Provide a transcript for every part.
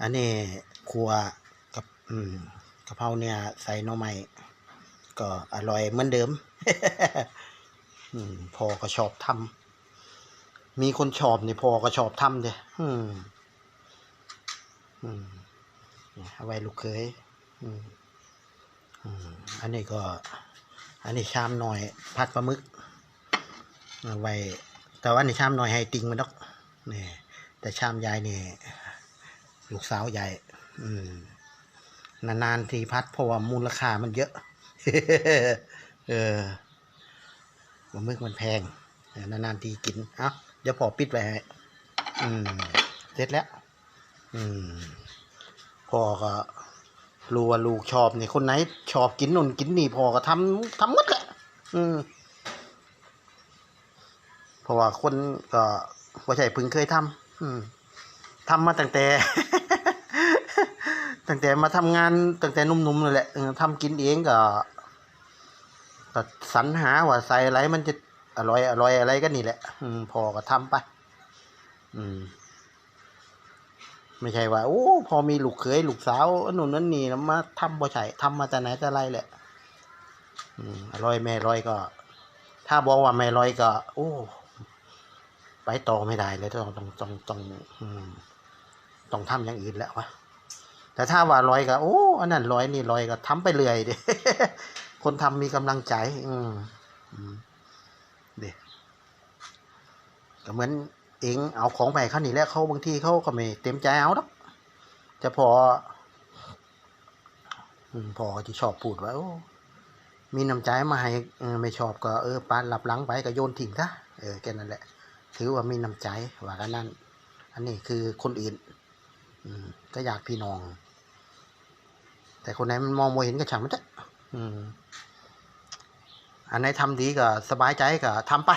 อันนี้ครัวกับอืมกะเพราเนี่ยใส่หน่อไม้ก็อร่อยเหมือนเดิม อืมพอก็ชอบทำมีคนชอบนี่พอก็ชอบทำเด้อืมอืมเอาไว้ลูกเคยอืมอืมอันนี้ก็ อันนี้ชามหน่อยผัดปลาหมึกเอาไว้แต่ว่าอันนี้ชามหน่อยให้ติงมันดอกนี่แต่ชามยายนี่ ลูกสาวยายอืม นานๆทีพัดเพราะว่ามูลค่ามันเยอะ เออปลาหมึกมันแพง นานๆทีกินอ้าเดี๋ยวพอปิดไว้ให้อืม เสร็จแล้ว อืมพ่อก็รู้ว่าลูกชอบนี่คนไหน ชอบกินนู่นกินนี่พ่อก็ทำทำหมดแหละอืมเพราะว่าคนก็ว่าใช่พึ่งเคยทำอืม ทำมาตั้งแต่ ตั้งแต่มาทำงานตั้งแต่นุ่มๆเลยแหละเออทำกินเองก็ก็สรรหาว่าใส่อะไรมันจะอร่อยอร่อยอะไรก็นี่แหละ อืมพอก็ทำไป อืม ไม่ใช่ว่า โอ้ พอมีลูกเขยลูกสาวอันนู่นนั่นนี่แล้วมาทำบ่ใช่ทำมาแต่ไหนแต่ไรแหละ อืมอร่อยแม่ร่อยก็ ถ้าบอกว่าแม่ร่อยก็ โอ้ ไปต่อไม่ได้เลยต้องต้องต้องต้องอืม ต้องทำอย่างอื่นแล้ววะแต่ถ้าว่าลอยก็โอ้อันนั้นลอยนี่ลอยก็ทำไปเรื่อยดิคนทำมีกำลังใจอืมอืมเด็ก็เหมือนเองเอาของไปเขานี่แหละเขาบางทีเขาก็ไม่เต็มใจเอาดอกจะพอพอที่ชอบพูดว่ามีน้ำใจมาให้ไม่ชอบก็เออปานหลับหลังไปก็โยนทิ้งซะเออแค่นั้นแหละ ถือว่ามีน้ำใจว่ากันนั่นอันนี้คือคนอื่น ก็อยากพี่น้อง แต่คนไหนมันมองโมเห็นก็ช่างมันเถอะอืมอันไหนทำดีก็สบายใจก็ทำไป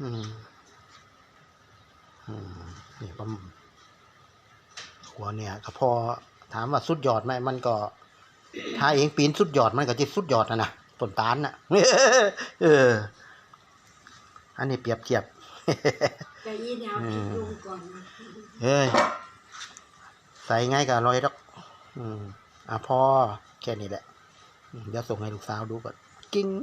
อืมอืมนี่ประมาณหัวเนี่ยก็พอถามว่าสุดยอดไหมมันก็ ถ้าเองปีนสุดยอดมันก็จะสุดยอดนะนะต้นตาลน่ะเออ อันนี้เปรียบเทียบแต่ยีนเอาคิดลงก่อนนะเฮ้ย ใส่ไงกับรอยดอกอืมอะพอแค่นี้แหละ เดี๋ยวส่งให้ลูกสาวดูก่อนกิ้ง